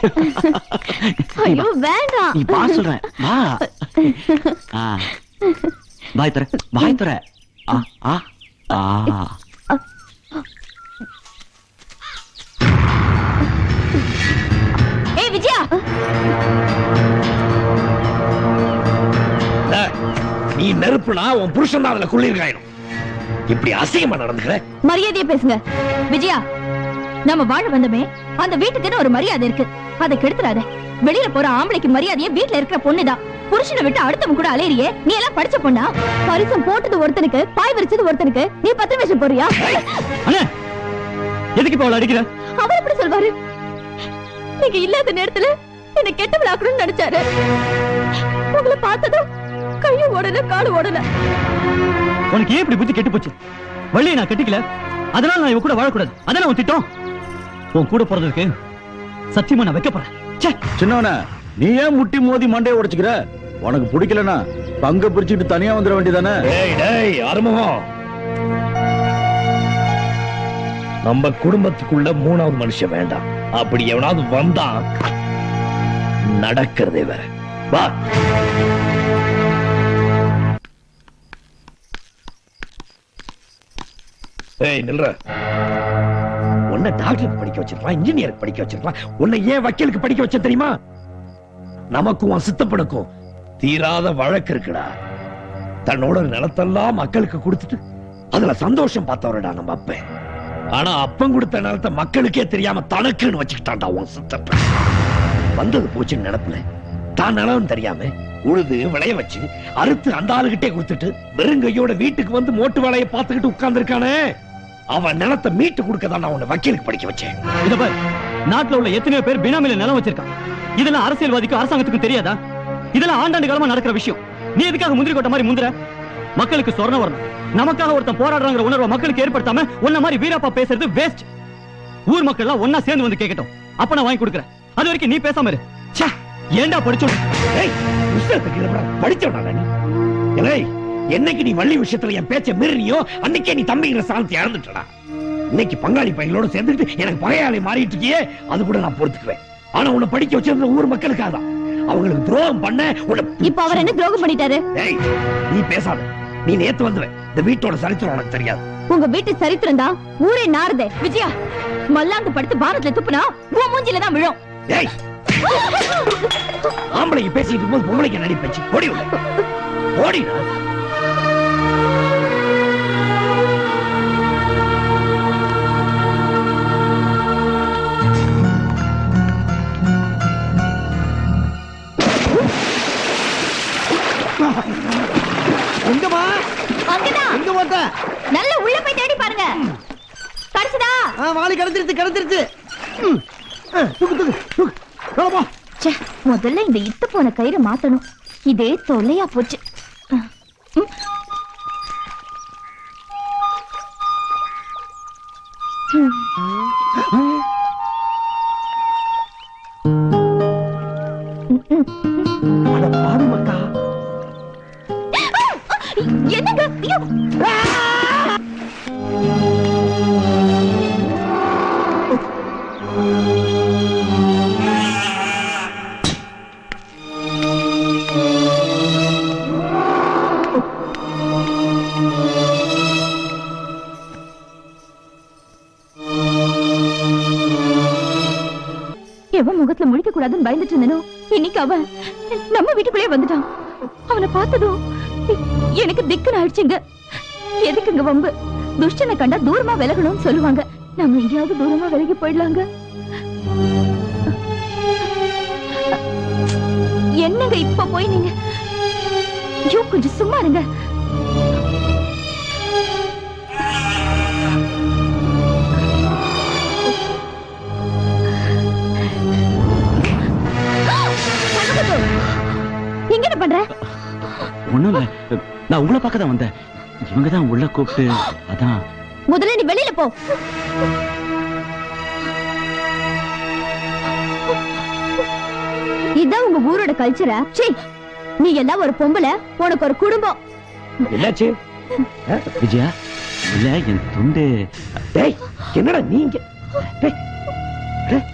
ஐயோ வேண்டாம். நீ பா சொல்றேன். வா. ஆ. பாய் தர பாய் தர ஆ ஆ ஆ. ஏய் விஜயா. டேய், நீ நெருப்புனா உன் புருஷன் தான் அதுல குளிர்காயணும். இப்படி அசிங்கமா நடந்துக்கிற? மரியாதையா பேசுங்க. விஜயா நம்ம வாழ வந்தோமே அந்த வீட்டுக்குன்னு ஒரு மரியாதை இருக்கு. அதை கெடுத்துறாத. வெளியில போற ஆம்பளைக்கு மரியாதையே வீட்ல இருக்கிற பொண்ணுதான். புருஷனை விட்டு அடுத்தவன் கூட அலையறியே நீ எல்லாம் படிச்ச பொண்ணா? பரிசம் போட்டது ஒருத்தனுக்கு பாய் விரிச்சது ஒருத்தனுக்கு நீ பத்து வேஷம் போறியா எதுக்கு இப்ப அவளை அடிக்கிற? அவர் எப்படி சொல்வாரு? நீங்க இல்லாத நேரத்துல என்ன கெட்ட விளாக்கணும்னு நினைச்சாரு. உங்களை பார்த்ததும் கையும் ஓடல காலும் ஓடல. உனக்கு ஏன் இப்படி புத்தி கெட்டு போச்சு? வள்ளியை நான் கட்டிக்கல. அதனால நான் இவ கூட வாழக்கூடாது. அதான் உன் திட்டம்? உன் கூட போறதுக்கு சத்தியமா நான் வைக்க போறேன் ச்சே! சின்னவன நீ ஏன் முட்டி மோதி மண்டையை உடைச்சுக்கிற? உனக்கு பிடிக்கலனா பங்க பிரிச்சுட்டு தனியா வந்துட வேண்டியதானே? டேய் டேய் அறுமுகம் நம்ம குடும்பத்துக்குள்ள மூணாவது மனுஷன் வேண்டாம். அப்படி எவனாவது வந்தா நடக்கிறதே வேற. வா. ஏய் நில்ற. உன்னை டாக்டருக்கு படிக்க வச்சிருக்கலாம் இன்ஜினியருக்கு படிக்க வச்சிருக்கலாம். உன்னை ஏன் வக்கீலுக்கு படிக்க வச்ச தெரியுமா? நமக்கும் உன் சித்தப்பனுக்கும் தீராத வழக்கு இருக்குடா. தன்னோட நிலத்தெல்லாம் மக்களுக்கு கொடுத்துட்டு அதுல சந்தோஷம் பார்த்தவரடா நம்ம அப்ப ஆனா அப்பன் கொடுத்த நிலத்தை மக்களுக்கே தெரியாம தனக்குன்னு வச்சுக்கிட்டான்டா உன் சித்தப்பன். வந்தது போச்சுன்னு நினைப்புல தான் நிலம் தெரியாம உழுது விளைய வச்சு அறுத்து அந்த ஆளுகிட்டே கொடுத்துட்டு வெறுங்கையோட வீட்டுக்கு வந்து மோட்டு வேலையை பார்த்துக்கிட்டு உட்கார்ந்துருக்கானே. அவன் நிலத்தை மீட்டு கொடுக்க நான் உன்னை வக்கீலுக்கு படிக்க வச்சேன். இத பாரு நாட்டுல உள்ள எத்தனையோ பேர் பினாமில நிலம் வச்சிருக்கான். இதெல்லாம் அரசியல்வாதிக்கும் அரசாங்கத்துக்கும் தெரியாதா? இதெல்லாம் ஆண்டாண்டு காலமா நடக்கிற விஷயம். நீ எதுக்காக முந்திரி கொட்ட மாதிரி முந்திர மக்களுக்கு சொர்ணம் வரணும். நமக்காக ஒருத்தன் போராடுறாங்கிற உணர்வை மக்களுக்கு ஏற்படுத்தாம உன்ன மாதிரி வீரப்பா பேசுறது வேஸ்ட் ஊர் மக்கள் எல்லாம் ஒன்னா சேர்ந்து வந்து கேட்கட்டும் அப்ப நான் வாங்கி கொடுக்குறேன். அது வரைக்கும் நீ பேசாம இரு. ச்சே, ஏன்டா படிச்சோம்? படிச்சவனாடா நீ? என்னைக்கு நீ வள்ளி விஷயத்துல என் பேச்ச மீறினியோ அன்னைக்கே நீ தம்பிங்கிற சாந்தி இழந்துட்டடா. இன்னைக்கு பங்காளி பையனோட சேர்ந்துட்டு எனக்கு பகையாளி மாறிட்டு இருக்கியே அது கூட நான் பொறுத்துக்குவேன். ஆனா உன்னை படிக்க வச்சிருந்த ஊர் மக்களுக்காக தான். அவங்களுக்கு துரோகம் பண்ண உன்னை இப்ப அவர் என்ன துரோகம் பண்ணிட்டாரு? நீ பேசாத. நீ நேத்து வந்துவ இந்த வீட்டோட சரித்திரம் உனக்கு தெரியாது. உங்க வீட்டு சரித்திரம் தான் ஊரே நாறுதே. விஜயா மல்லாந்து படுத்து பாரத்ல துப்புனா உன் மூஞ்சில தான் விழும். ஏய் ஆம்பளைங்க பேசிட்டு இருக்கும்போது பொம்பளைக்கு நடி பேச்சு? ஓடி எங்கம்மா? அங்கதான். எங்க போட்ட? நல்ல உள்ள போய் தேடி பாருங்க. கிடைச்சதா ஆ, வாளி ம். ஆ, தூக்கு தூக்கு தூக்கு. மேல போ. ச்சே, முதல்ல இந்த இத்து போன கயிறை மாத்தணும். இதே தொல்லையா போச்சு. ம். அட பாவி அடி என்னங்க எவன் முகத்துல முழிக்க கூடாதுன்னு பயந்துட்டு இருந்தனோ? இன்னைக்கு அவன் நம்ம வீட்டுக்குள்ளே வந்துட்டான். அவனை பார்த்ததும் எனக்கு திக்கு ஆயிடுச்சுங்க. எதுக்குங்க வம்பு? துஷ்டனை கண்டா தூரமா விலகணும்னு சொல்லுவாங்க. நம்ம எங்கேயாவது தூரமா விலகி போயிடலாங்க. என்னங்க இப்ப போய் நீங்க? ஐயோ கொஞ்சம் சும்மா இருங்க. நீங்க என்ன பண்ற? ஒண்ணும் இல்ல. நான் உங்களை பார்க்க தான் வந்தேன். இவங்க தான் உள்ள கூப்பிட்டு அதான். முதல்ல நீ வெளியில போ. இதான் உங்க ஊரோட கல்ச்சரா சீ நீ எல்லாம் ஒரு பொம்பளை உனக்கு ஒரு குடும்பம். என்னாச்சு? விஜயா? இல்ல என் துண்டு. டேய் என்னடா நீங்க டேய், டேய்.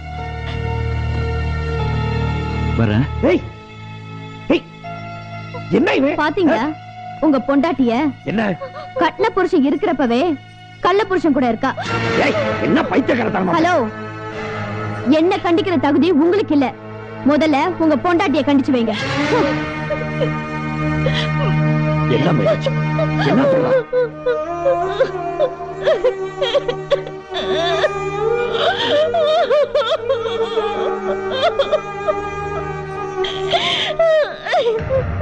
வரேன். ஏய் என்ன இவன் பாத்தீங்களா உங்க பொண்டாட்டிய என்ன? கட்டின புருஷன் இருக்கிறப்பவே கள்ள புருஷன் கூட இருக்கா? என்ன பைத்தியக்காரத்தனமா? ஹலோ என்ன கண்டிக்கிற தகுதி உங்களுக்கு இல்ல. முதல்ல உங்க பொண்டாட்டிய கண்டிச்சு வைங்க. என்ன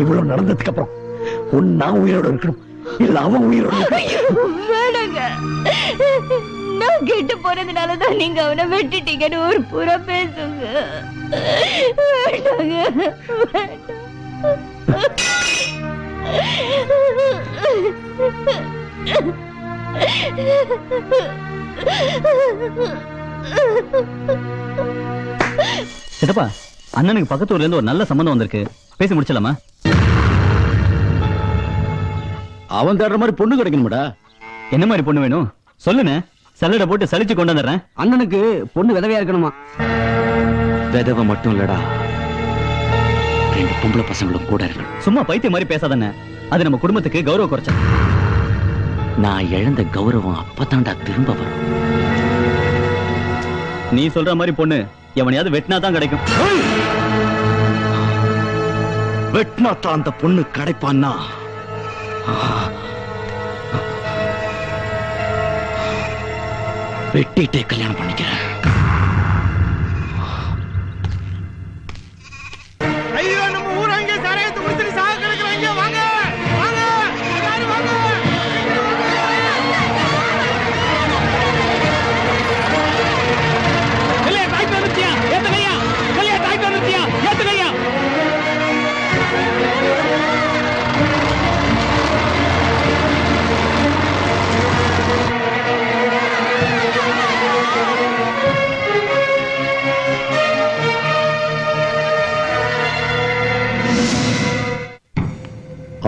இவ்வளவு நடந்ததுக்கு அப்புறம் உன் நான் உயிரோட இருக்கணும். இல்ல அவன் உயிரோட வேணாங்க. நான் கெட்டு போனதுனாலதான் நீங்க அவனை வெட்டிட்டீங்கன்னு ஒரு புற பேசுங்க. வேண்டாங்க சித்தப்பா அண்ணனுக்கு பக்கத்து ஊர்ல இருந்து ஒரு நல்ல சம்பந்தம் வந்திருக்கு. பேசி முடிச்சலாமா அவன் தேடுற மாதிரி பொண்ணு கிடைக்கணும்டா? என்ன மாதிரி பொண்ணு வேணும்? சொல்லுண்ணே. சல்லடை போட்டு சலிச்சு கொண்டு வந்துடுறேன். அண்ணனுக்கு பொண்ணு விதவையா இருக்கணுமா? விதவை மட்டும் இல்லடா. ரெண்டு பொம்பளை பசங்களும் கூட இருக்கணும். சும்மா பைத்தியம் மாதிரி பேசாதண்ணே. அது நம்ம குடும்பத்துக்கு கௌரவ குறைச்சா நான் இழந்த கௌரவம் அப்பதான்டா திரும்ப வரும். நீ சொல்ற மாதிரி பொண்ணு எவனையாவது வெட்டினா தான் கிடைக்கும். வெட்னாத்தான் அந்த பொண்ணு கிடைப்பான்னா? வெட்டிட்டே கல்யாணம் பண்ணிக்கிறேன்.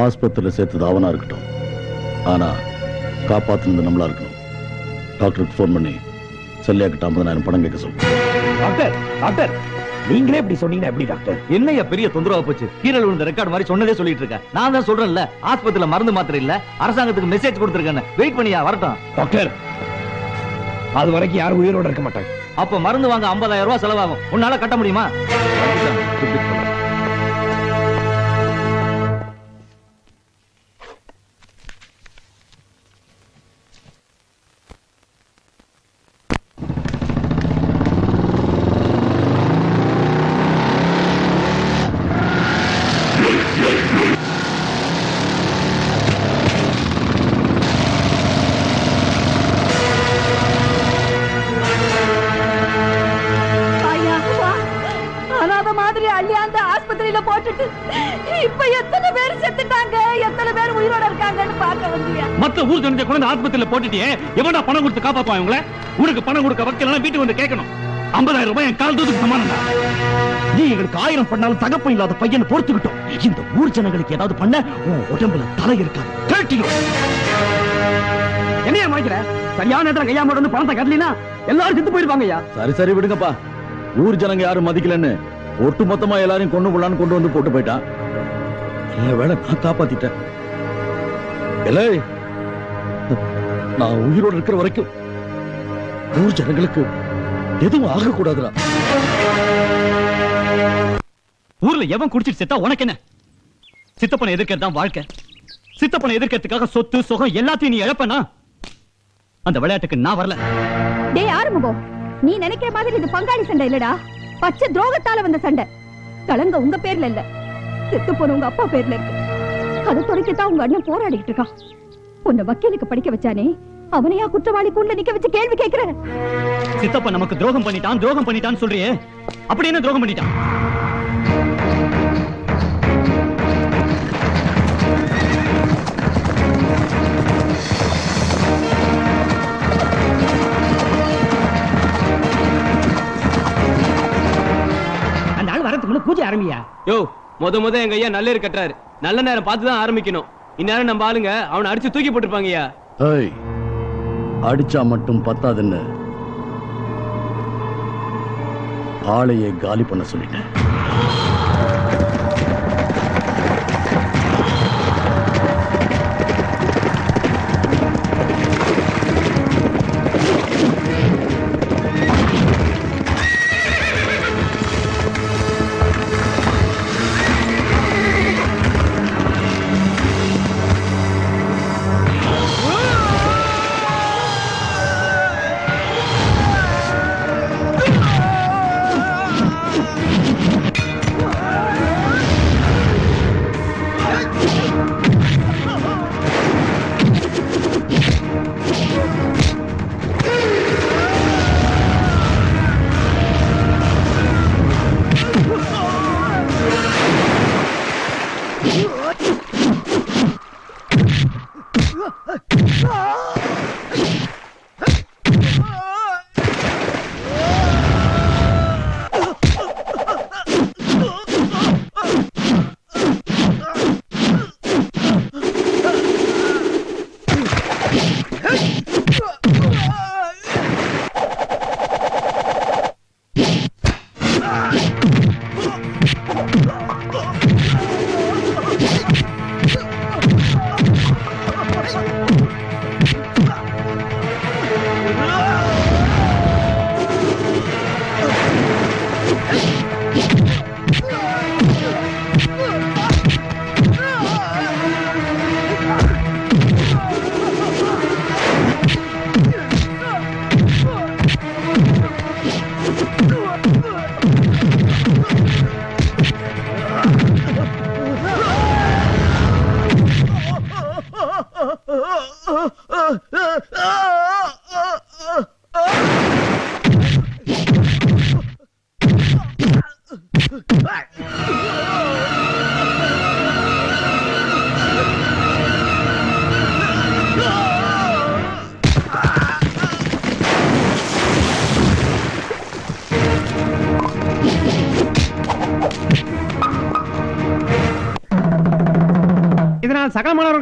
ஆஸ்பத்திரியில சேர்த்தது அவனா இருக்கட்டும். ஆனா காப்பாத்துனது நம்மளா இருக்கணும். டாக்டருக்கு ஃபோன் பண்ணி செல்லியா கிட்ட ஐம்பதாயிரம் பணம் கேட்க சொல்லு. டாக்டர் டாக்டர் நீங்களே இப்படி சொன்னீங்கன்னா எப்படி டாக்டர்? என்னையா பெரிய தொந்தரவா போச்சு? கீரல் விழுந்த ரெக்கார்ட் மாதிரி சொன்னதே சொல்லிட்டு இருக்கேன் நான் தான் சொல்றேன்ல ஆஸ்பத்திரியில மருந்து மாத்திரை இல்ல அரசாங்கத்துக்கு மெசேஜ் கொடுத்துருக்கேன் வெயிட் பண்ணியா வரட்டும். டாக்டர் அது வரைக்கும் யாரும் உயிரோட இருக்க மாட்டாங்க. அப்ப மருந்து வாங்க 50000 ரூபாய் செலவாகும். உன்னால கட்ட முடியுமா? கொண்டு ஆஸ்பத்திரியில போட்டுட்டியே எவனா பணம் கொடுத்து காப்பாத்துவான் இவங்கள? உனக்கு பணம் கொடுக்க வக்கீல் வீட்டுக்கு வந்து கேட்கணும். 50000 ரூபாய் என் கால் தூத்துக்கு சமானம் நீ எங்களுக்கு ஆயிரம் பண்ணாலும் தகப்பம் இல்லாத பையனை பொறுத்துக்கிட்டோம். இந்த ஊர் ஜனங்களுக்கு ஏதாவது பண்ண உன் உடம்புல தலை இருக்காது. கழட்டிடும் என்னையா மாய்க்கிற சரியான நேரத்துல கையா வந்து பணத்தை கட்டலினா எல்லாரும் செத்து போயிருப்பாங்க ஐயா. சரி சரி விடுங்கப்பா. ஊர் ஜனங்க யாரும் மதிக்கலன்னு ஒட்டு மொத்தமா எல்லாரையும் கொண்டு போடலான்னு கொண்டு வந்து போட்டு போயிட்டான். நல்ல வேளை நான் காப்பாத்திட்டேன். எலே நான் உயிரோட இருக்கிற வரைக்கும் ஊர் ஜனங்களுக்கு எதுவும் ஆகக்கூடாதுடா. ஊர்ல எவன் குடிச்சிட்டு செத்தா உனக்கு என்ன சித்தப்பனை எதிர்க்கிறது தான் வாழ்க்கை. சித்தப்பனை எதிர்க்கிறதுக்காக சொத்து சுகம் எல்லாத்தையும் நீ இழப்பனா? அந்த விளையாட்டுக்கு நான் வரல. டேய் ஆறுமுகம் நீ நினைக்கிற மாதிரி இது பங்காளி சண்டை இல்லடா. பச்சை துரோகத்தால வந்த சண்டை. கலங்க உங்க பேர்ல இல்ல. செத்து போன உங்க அப்பா பேர்ல இருக்கு. அதை துடைக்கத்தான் உங்க அண்ணன் போராடிட்டு இருக்கான். உன்னை வக்கீலுக்கு படிக்க வச்சானே? அவனையா குற்றவாளி கூண்ட நிக்க வச்சு கேள்வி கேக்குற? சித்தப்பன் நமக்கு துரோகம் பண்ணிட்டான் துரோகம் பண்ணிட்டான்னு சொல்றியே. அப்படி என்ன துரோகம் பண்ணிட்டான்? நேரத்துக்குள்ள பூஜை ஆரம்பியா? யோ முத முத எங்க ஐயா நல்ல கட்டுறாரு. நல்ல நேரம் பார்த்து தான் ஆரம்பிக்கணும். இந்நேரம் நம்ம ஆளுங்க அவனை அடிச்சு தூக்கி போட்டுருப்பாங்கய்யா. ஏய் அடிச்சா மட்டும் பத்தாதுன்னு ஆளையே காலி பண்ண சொல்லிட்டேன்.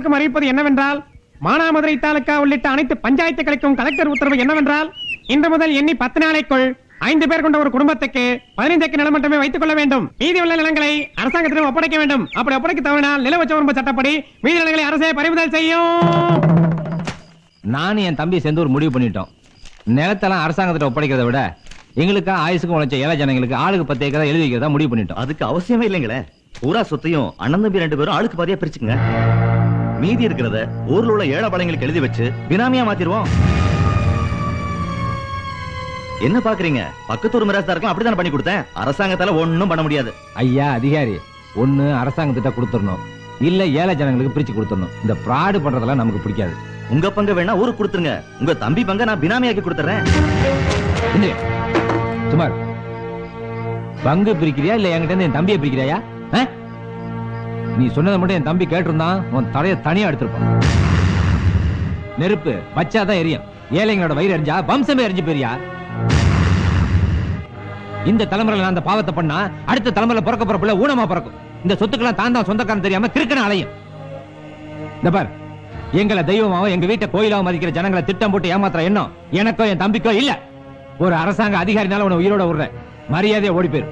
மாணவர்களுக்கும் அறிவிப்பது என்னவென்றால் மானாமதுரை தாலுகா உள்ளிட்ட அனைத்து பஞ்சாயத்துகளுக்கும் கலெக்டர் உத்தரவு என்னவென்றால் இன்று முதல் எண்ணி பத்து நாளைக்குள் ஐந்து பேர் கொண்ட ஒரு குடும்பத்துக்கு பதினைந்து ஏக்கர் நிலம் மட்டுமே வைத்துக் கொள்ள வேண்டும். மீதி உள்ள நிலங்களை அரசாங்கத்திடம் ஒப்படைக்க வேண்டும். அப்படி ஒப்படைக்க தவறினால் நில உச்சவரம்பு சட்டப்படி மீதி நிலங்களை அரசே பறிமுதல் செய்யும். நானும் என் தம்பி சேர்ந்து ஒரு முடிவு பண்ணிட்டோம். நிலத்தெல்லாம் அரசாங்கத்திட்ட ஒப்படைக்கிறதை விட எங்களுக்கா ஆயுசுக்கும் உழைச்ச ஏழை ஜனங்களுக்கு ஆளுக்கு பத்து ஏக்கரா எழுதி வைக்கிறதா முடிவு பண்ணிட்டோம். அதுக்கு அவசியமே இல்லைங்களே. பூரா சொத்தையும் அண்ணன் தம்பி ரெண்டு பேரும் ஆளுக்கு பாதியா பிரிச்சுங்க மீதி இருக்கிறத ஊர்ல உள்ள ஏழை பழங்களுக்கு எழுதி வச்சு பினாமியா மாத்திருவோம் என்ன பாக்குறீங்க? பக்கத்து ஒரு மிராஸ்தாருக்கும் அப்படித்தானே பண்ணி கொடுத்தேன்? அரசாங்கத்தால ஒண்ணும் பண்ண முடியாது. ஐயா அதிகாரி ஒண்ணு அரசாங்கத்திட்ட கொடுத்துடணும். இல்ல ஏழை ஜனங்களுக்கு பிரிச்சு கொடுத்துடணும். இந்த ஃப்ராடு பண்றதெல்லாம் நமக்கு பிடிக்காது. உங்க பங்கு வேணா ஊருக்கு கொடுத்துருங்க. உங்க தம்பி பங்க நான் பினாமியாக்கி கொடுத்துறேன். சுமார். பங்கு பிரிக்கிறியா இல்ல என்கிட்ட என் தம்பியை பிரிக்கிறியா? நீ சொன்னதை மட்டும் என் தம்பி கேட்டிருந்தான் உன் தலையை தனியா எடுத்திருப்பான். நெருப்பு வச்சாதான் எரியும். ஏழைங்களோட வயிறு எரிஞ்சா வம்சமே எரிஞ்சு போறியா இந்த தலைமுறையில் நான் அந்த பாவத்தை பண்ணா அடுத்த தலைமுறையில் பிறக்க போற பிள்ளை ஊனமா பிறக்கும். இந்த சொத்துக்கெல்லாம் தான் தான் சொந்தக்காரன் தெரியாம கிறுக்கன அலையும். இந்த பார் எங்களை தெய்வமாவும் எங்க வீட்டை கோயிலாவும் மதிக்கிற ஜனங்களை திட்டம் போட்டு ஏமாத்துற எண்ணம் எனக்கோ என் தம்பிக்கோ இல்ல. ஒரு அரசாங்க அதிகாரினால உன்னை உயிரோட விடுறேன். மரியாதையை ஓடி போயிரு.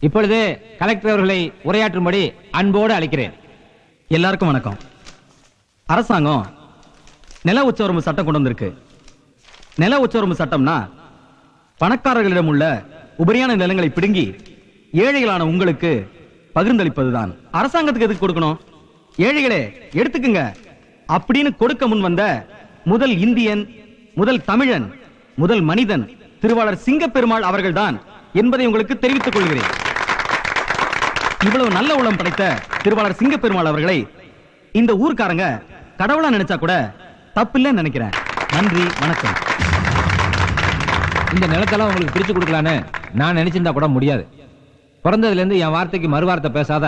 இப்பொழுது கலெக்டர் அவர்களை உரையாற்றும்படி அன்போடு அழைக்கிறேன். எல்லாருக்கும் வணக்கம். அரசாங்கம் நில உச்சவரம்பு சட்டம் கொண்டு வந்திருக்கு. நில உச்சவரம்பு சட்டம்னா பணக்காரர்களிடம் உள்ள உபரியான நிலங்களை பிடுங்கி ஏழைகளான உங்களுக்கு பகிர்ந்தளிப்பதுதான். அரசாங்கத்துக்கு எதுக்கு கொடுக்கணும்? ஏழைகளே எடுத்துக்குங்க. அப்படின்னு கொடுக்க முன் வந்த முதல் இந்தியன் முதல் தமிழன் முதல் மனிதன் திருவாளர் சிங்கப்பெருமாள் அவர்கள்தான் என்பதை உங்களுக்கு தெரிவித்துக் கொள்கிறேன். இவ்வளவு நல்ல உள்ளம் படைத்த திருவாளர் சிங்கப்பெருமாள் அவர்களை இந்த ஊர்க்காரங்க கடவுளா நினைச்சா கூட தப்பில்லைன்னு நினைக்கிறேன். நன்றி வணக்கம். இந்த நிலத்தெல்லாம் உங்களுக்கு பிரிச்சு கொடுக்கலான்னு நான் நினைச்சிருந்தா கூட முடியாது. பிறந்ததுல இருந்து என் வார்த்தைக்கு மறுவார்த்தை பேசாத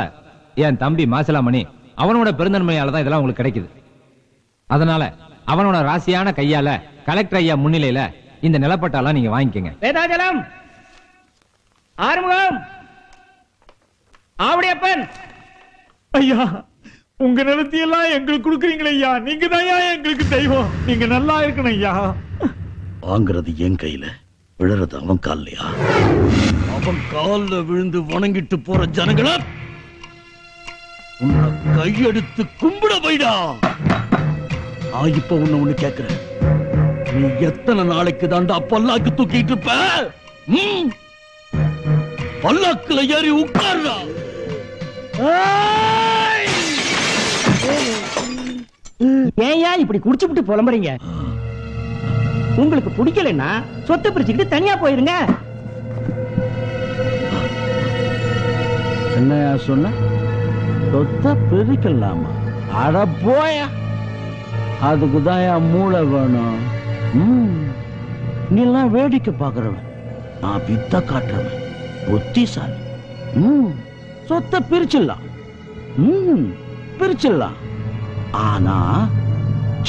என் தம்பி மாசிலாமணி அவனோட பெருந்தன்மையால தான் இதெல்லாம் உங்களுக்கு கிடைக்குது. அதனால அவனோட ராசியான கையால கலெக்டர் ஐயா முன்னிலையில இந்த நிலப்பட்டாலாம் நீங்க வாங்கிக்கங்க. வேதாஜலம்! ஆறுமுகம்! ஆவுடையப்பன்! ஐயா உங்க நிலத்தையெல்லாம் எங்களுக்கு கொடுக்குறீங்களே ஐயா. நீங்க தான் எங்களுக்கு தெய்வம். நீங்க நல்லா இருக்கணும் ஐயா. வாங்குறது என் கையில விழுறது அவன் கால்லையா? அவன் கால்ல விழுந்து வணங்கிட்டு போற ஜனங்களா உன்னை கையெடுத்து கும்பிட போயிடா நான் இப்ப உன்னை ஒண்ணு கேக்குறேன். நீ எத்தனை நாளைக்கு தாண்டா பல்லாக்கு தூக்கிட்டு இருப்ப? பல்லாக்குல ஏறி உட்கார்றா. ஏயா! இப்படி குடிச்சுப்புட்டு புலம்புறீங்க? உங்களுக்கு பிடிக்கலன்னா சொத்தை பிரிச்சுக்கிட்டு தனியா போயிருங்க. என்னையா சொன்ன? சொத்த பிரிக்கலாமா? அட போயா! அதுக்கு தான் என் மூளை வேணும். ம். நீ எல்லாம் வேடிக்கை பார்க்கறவன். நான் வித்த காட்டுறவன். புத்திசாலி. ம். சொத்த பிரிச்சிடலாம். ம், பிரிச்சிடலாம். ஆனா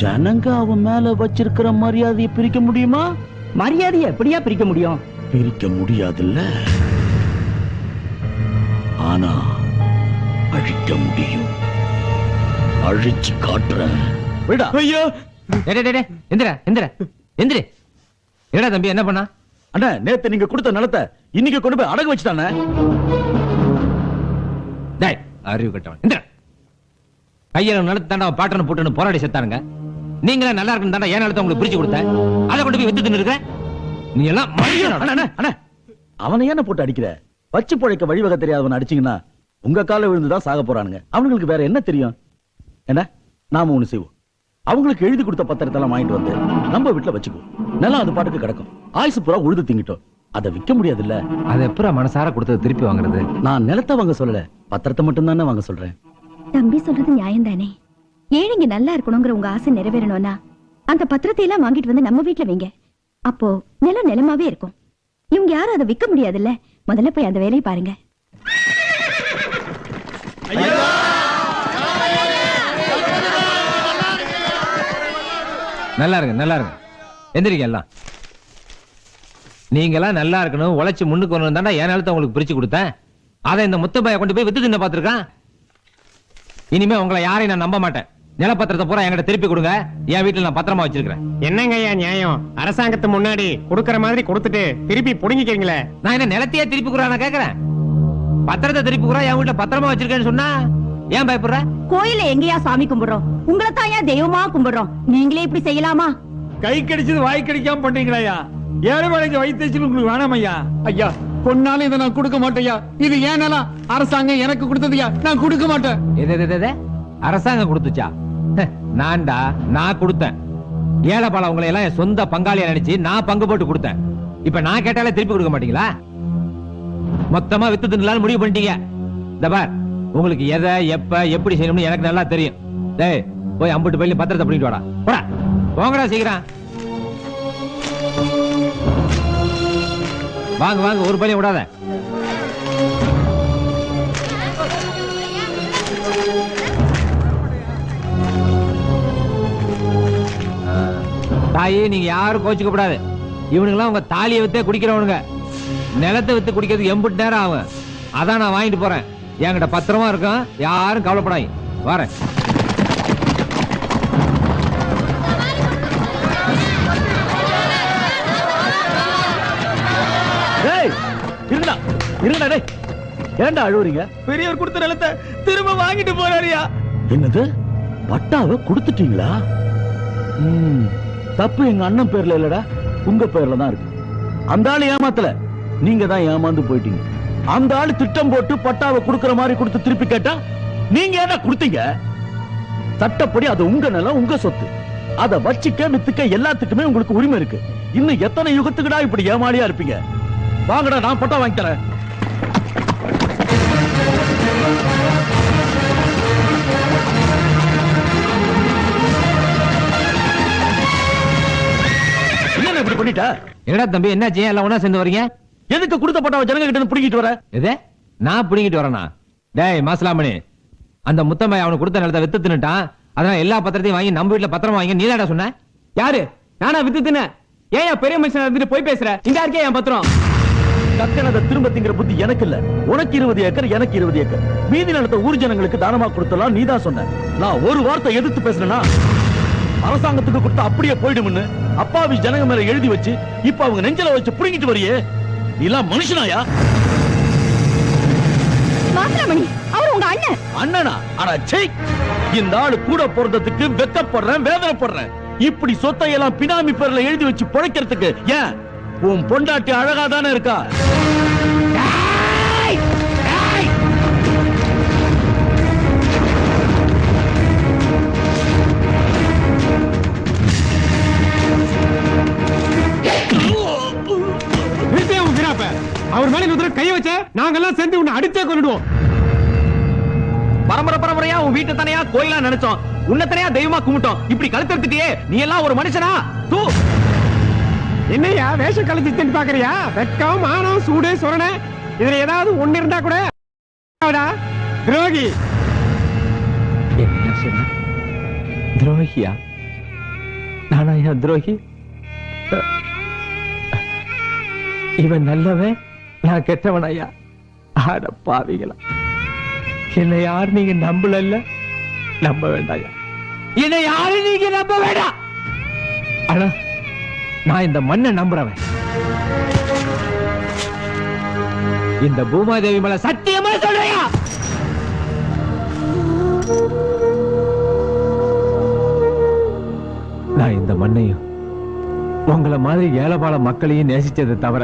ஜனங்க அவன் மேல வச்சிருக்கிற மரியாதையை பிரிக்க முடியுமா? மரியாதையை எப்படியா பிரிக்க முடியும்? பிரிக்க முடியாதுல்ல. ஆனா அழிக்க முடியும். அழிச்சு காட்டுறேன். விடா. ஐயா! எந்திர எந்திர எந்திரி. என்னடா தம்பி என்ன பண்ணா? அண்ணா நேத்து நீங்க கொடுத்த நிலத்தை இன்னைக்கு கொண்டு போய் அடகு வச்சுட்டானே. டேய் அறிவு கட்டவன். இந்த. கையில நிலத்து தாண்டா பாட்டனை போட்டுன்னு போராடி செத்தானுங்க. நீங்களே நல்லா இருக்குன்னு தாண்டா ஏன் நிலத்தை உங்களுக்கு பிரிச்சு கொடுத்தேன் அதை கொண்டு போய் வித்து தின்னு நீ எல்லாம் அவனை ஏன போட்டு அடிக்கிற? வச்சு பொழைக்க வழிவகை தெரியாதவன் அடிச்சீங்கன்னா உங்க கால விழுந்துதான் சாக போறானுங்க. அவங்களுக்கு வேற என்ன தெரியும்? என்ன? நாம ஒண்ணு செய்வோம். அவங்களுக்கு எழுதி கொடுத்த பத்திரத்தை எல்லாம் வாங்கிட்டு வந்து நம்ம வீட்டுல வச்சுக்குவோம். நல்லா அது பாட்டுக்கு கிடக்கும். ஆயுசு பூரா உழுது திங்கிட்டோம். அதை விற்க முடியாதுல்ல. அதை எப்பறம் மனசார கொடுத்தது திருப்பி வாங்குறது? நான் நிலத்தை வாங்க சொல்லல. பத்திரத்தை மட்டும் தானே வாங்க சொல்றேன். தம்பி சொல்றது நியாயம் தானே ஏழைங்க நல்லா இருக்கணுங்கிற உங்க ஆசை நிறைவேறணும்னா அந்த பத்திரத்தை எல்லாம் வாங்கிட்டு வந்து நம்ம வீட்ல வைங்க. அப்போ நிலம் நிலமாவே இருக்கும். இவங்க யாரும் அதை விற்க முடியாதுல்ல? முதல்ல போய் அந்த வேலையை பாருங்க. நல்லா இருங்க நல்லா இருங்க. எந்திரிங்க எல்லாம். நீங்க எல்லாம் நல்லா இருக்கணும் உழைச்சு முன்னுக்கு வரணும் தாண்டா என் நிலத்தை உங்களுக்கு பிரிச்சு கொடுத்தேன். அதை இந்த முத்தப்பைய கொண்டு போய் வித்து தின்ன பாத்துருக்கான் இனிமே உங்களை யாரையும் நான் நம்ப மாட்டேன். நிலப்பத்திரத்தை பூரா என்கிட்ட திருப்பி கொடுங்க. என் வீட்டுல நான் பத்திரமா வச்சிருக்கிறேன். என்னங்க ஐயா நியாயம்? அரசாங்கத்து முன்னாடி கொடுக்கற மாதிரி கொடுத்துட்டு திருப்பி புடுங்கிக்கிறீங்களே? நான் என்ன நிலத்தையே திருப்பி குறா நான் கேக்குறேன். பத்திரத்தை திருப்பி குறா என் வீட்டுல பத்திரமா வச்சிருக்கேன்னு சொன்னா? ஏன் பயப்படுற? கோயில எங்கயா சாமி கும்பிடுறோம்? உங்களை தான் ஏன் தெய்வமா கும்பிடுறோம். நீங்களே இப்படி செய்யலாமா? கை கடிச்சது வாய் கடிக்காம பண்றீங்களா ஏழைவாழைக்கு வைத்தச்சு உங்களுக்கு வேணாம் ஐயா. ஐயா பொன்னாலும் இதை நான் கொடுக்க மாட்டேயா இது ஏன் அரசாங்கம் எனக்கு கொடுத்ததுயா நான் கொடுக்க மாட்டேன். எது அரசாங்கம் கொடுத்துச்சா? நான்டா நான் கொடுத்தேன். ஏழைப்பாள உங்களை எல்லாம் என் சொந்த பங்காளியா நினைச்சு நான் பங்கு போட்டு கொடுத்தேன். இப்ப நான் கேட்டாலே திருப்பி கொடுக்க மாட்டீங்களா? மொத்தமா வித்து தின்னலாம்னு முடிவு பண்ணிட்டீங்க. இந்த பார் உங்களுக்கு எதை எப்ப எப்படி செய்யணும்னு எனக்கு நல்லா தெரியும். டேய் போய் அம்புட்டு போய் பத்திரத்தை பண்ணிட்டு வாடா. போடா. போங்கடா சீக்கிரம். வாங்க வாங்க ஒரு பையன் விடாத. தாயே நீங்க யாரும் கோச்சுக்கப்படாது இவனுங்களாம் உங்க தாலியை வித்தே குடிக்கிறவனுங்க. நிலத்தை வித்து குடிக்கிறது எம்புட்டு நேரம் ஆகும். அதான் நான் வாங்கிட்டு போறேன். என்கிட்ட பத்திரமா இருக்கும். யாரும் கவலைப்படாங்க வரேன். இருங்கடா ஏன்டா அழுவுறீங்க? பெரியவர் கொடுத்த நிலத்தை திரும்ப வாங்கிட்டு போறாருயா. என்னது? பட்டாவை கொடுத்துட்டீங்களா? தப்பு எங்க அண்ணன் பேர்ல இல்லடா உங்க பேர்ல தான் இருக்கு. அந்த ஆளு ஏமாத்தல. நீங்க தான் ஏமாந்து போயிட்டீங்க. அந்த ஆளு திட்டம் போட்டு பட்டாவை கொடுக்கிற மாதிரி கொடுத்து திருப்பி கேட்டா நீங்க என்ன கொடுத்தீங்க? சட்டப்படி அது உங்க நிலம் உங்க சொத்து. அத வச்சுக்க வித்துக்க எல்லாத்துக்குமே உங்களுக்கு உரிமை இருக்கு. இன்னும் எத்தனை யுகத்துக்குடா இப்படி ஏமாளியா இருப்பீங்க? வாங்கடா நான் பட்டா வாங்கி தரேன். என்ன இப்படி பண்ணிட்ட என்னடா தம்பி என்னாச்சு? எல்லாம் ஒண்ணா சேர்ந்து வரீங்க? எதுக்கு கொடுத்த பட்டாவை ஜனங்க கிட்ட இருந்து பிடிக்கிட்டு வர? எது? நான் பிடிங்கிட்டு வரேனா? டேய் மாசலாமணி. அந்த முத்தம்மை அவனுக்கு கொடுத்த நிலத்தை வித்து தின்னுட்டான். அதனால எல்லா பத்திரத்தையும் வாங்கி நம்ம வீட்டுல பத்திரமா வாங்கி நீ சொன்ன? யாரு? நானா வித்து தின்ன? ஏன் பெரிய மனுஷன் இருந்துட்டு போய் பேசுற? இந்த இருக்கே என் பத்திரம். கக்கனதை திரும்ப திங்கிற புத்தி எனக்கு இல்ல. உனக்கு இருபது ஏக்கர் எனக்கு இருபது ஏக்கர். மீதி நிலத்தை ஊர் ஜனங்களுக்கு தானமா கொடுத்தலாம் நீ தான் சொன்ன. நான் ஒரு வார்த்தை எதிர்த்து பேசுறேன்னா அரசாங்கத்துக்கு கொடுத்தா அப்படியே போயிடும்னு அப்பாவி ஜனங்க மேல எழுதி வச்சு இப்ப அவங்க நெஞ்சில வச்சு புடுங்கிட்டு வரியே? நீ எல்லாம் மனுஷனாயா? மாத்திரமணி அவர் உங்க அண்ணன். அண்ணனா? ஆனா சே இந்த ஆளு கூட பிறந்ததுக்கு வெக்கப்படுறேன் வேதனைப்படுறேன். இப்படி சொத்தை எல்லாம் பினாமி பேர்ல எழுதி வச்சு பிழைக்கிறதுக்கு ஏன்? உன் பொண்டாட்டி அழகா தானே இருக்கா? கைய வச்ச நாங்கெல்லாம் சேர்ந்து உன்னை அடிச்சே கொண்டுடுவோம் பரம்பரை பரம்பரையா உன் வீட்டை தனையா கோயிலா நினைச்சோம். உன்னை தனையா தெய்வமா கும்பிட்டோம். இப்படி கழுத்தெடுத்துட்டியே நீ எல்லாம் ஒரு மனுஷனா? தூ. என்னையா வேஷம் கழிச்சு பாக்குறியா? வெக்கம் மானம் சூடு சொரண இதுல ஏதாவது ஒண்ணு இருந்தா கூட துரோகி. துரோகியா? நானா துரோகி? இவன் நல்லவன்? நான் கெட்டவன் ஐயா ஆட பாவிகளா. என்னை யார் நீங்க நம்பல நம்ப வேண்டாயா? என்னை யாரு நீங்க நம்ப வேண்டாம் ஆனா நான் இந்த மண்ணை நம்புறவன். இந்த பூமாதேவி மேல சத்தியமா சொல்றையா? நான் இந்த மண்ணையும் உங்களை மாதிரி ஏழபால மக்களையும் நேசிச்சதை தவிர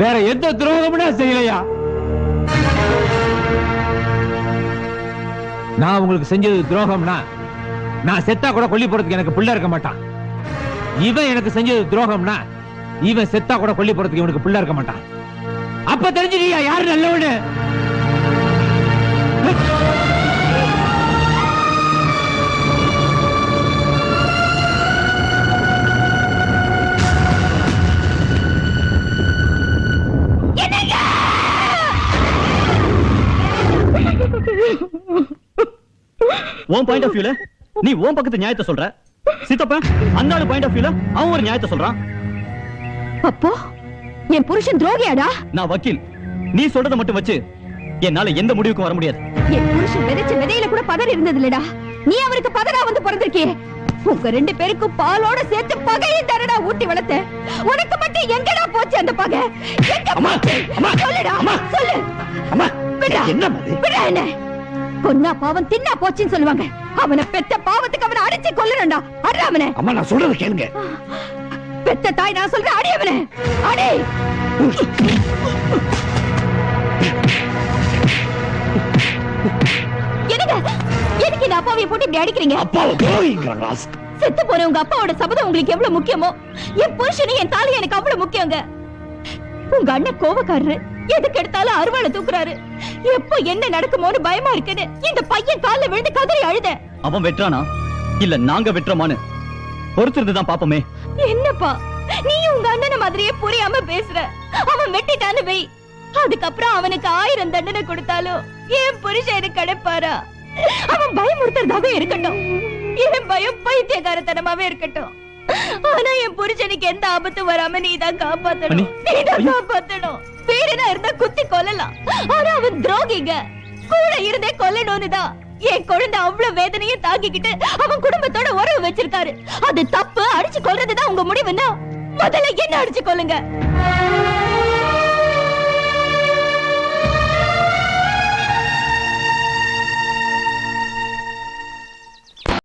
வேற எந்த துரோகமும் நான் செய்யலையா? நான் உங்களுக்கு செஞ்சது துரோகம்னா நான் செத்தா கூட கொல்லி போறதுக்கு எனக்கு பிள்ளை இருக்க மாட்டான். இவன் எனக்கு செஞ்சது துரோகம்னா இவன் செத்தா கூட கொல்லி போறதுக்கு இவனுக்கு பிள்ளை இருக்க மாட்டான். அப்ப தெரிஞ்சுக்கியா யாரு நல்லவனு? உன் பாயிண்ட் ஆஃப் வியூல நீ உன் பக்கத்து நியாயத்தை சொல்ற. சித்தப்ப அந்த ஆளு பாயிண்ட் ஆஃப் வியூல அவன் ஒரு நியாயத்தை சொல்றான். அப்போ என் புருஷன் துரோகியாடா? நான் வக்கீல். நீ சொல்றத மட்டும் வச்சு என்னால எந்த முடிவுக்கும் வர முடியாது. என் புருஷன் விதைச்ச விதையில கூட பதர் இருந்தது இல்லடா நீ அவருக்கு பதரா வந்து பிறந்திருக்கியே. உங்க ரெண்டு பேருக்கும் பாலோட சேர்த்து பகையை தரடா ஊட்டி வளர்த்த. உனக்கு மட்டும் எங்கடா போச்சு அந்த பகை? எங்க போச்சு? சொல்லுடா. சொல்லு. அம்மா. என்ன? பாவம் தின்னா போச்சுன்னு சொல்லுவாங்க. அவனை பெத்த பாவத்துக்கு அவனை அடிச்சு கொல்லணும்டா அடி அவனை. அம்மா நான் சொல்றத கேளுங்க. பெத்த தாய் நான் சொல்றேன். அடி அவனை. அடி. என்னங்க? எதுக்கு இந்த அப்பாவிய போட்டு இப்படி அடிக்கிறீங்க? அப்பாவை துரோகிங்க ராஸ்க் செத்து போற உங்க அப்பாவோட சபதம் உங்களுக்கு எவ்வளவு முக்கியமோ என் புருஷனும் என் தாலி எனக்கு அவ்வளவு முக்கியங்க. உங்க அண்ணன் கோவக்காரரு. எதுக்கு எடுத்தாலும் அருவாளை தூக்குறாரு. எப்போ என்ன நடக்குமோன்னு பயமா இருக்குன்னு இந்த பையன் கால்ல விழுந்து கதறி அழுத. அவன் வெட்டுறானா இல்ல நாங்க வெட்டுறோமான்னு பொறுத்திருந்து தான் பாப்போமே. என்னப்பா? நீ உங்க அண்ணன மாதிரியே புரியாம பேசுற. அவன் வெட்டிட்டான்னு வை. அதுக்கப்புறம் அவனுக்கு ஆயிரம் தண்டனை கொடுத்தாலும் என் புருஷன் எனக்கு கிடைப்பாரா? அவன் பயமுறுத்துறதாவே இருக்கட்டும். என் பயம் பைத்தியக்காரத்தனமாவே இருக்கட்டும். ஆனா என் புருஷனுக்கு எந்த ஆபத்தும் வராம நீ தான் காப்பாத்தணும். நீ தான் காப்பாத்தணும். வீடுனா இருந்தா குத்தி கொல்லலாம். ஆனா அவன் துரோகிங்க. கூட இருந்தே கொல்லணும்னு தான் என் குழந்தை அவ்வளவு வேதனையும் தாங்கிக்கிட்டு அவன் குடும்பத்தோட உறவு வச்சிருக்காரு. அது தப்பு அடிச்சு கொல்றதுதான் உங்க முடிவுன்னா முதல்ல என்ன அடிச்சு கொல்லுங்க?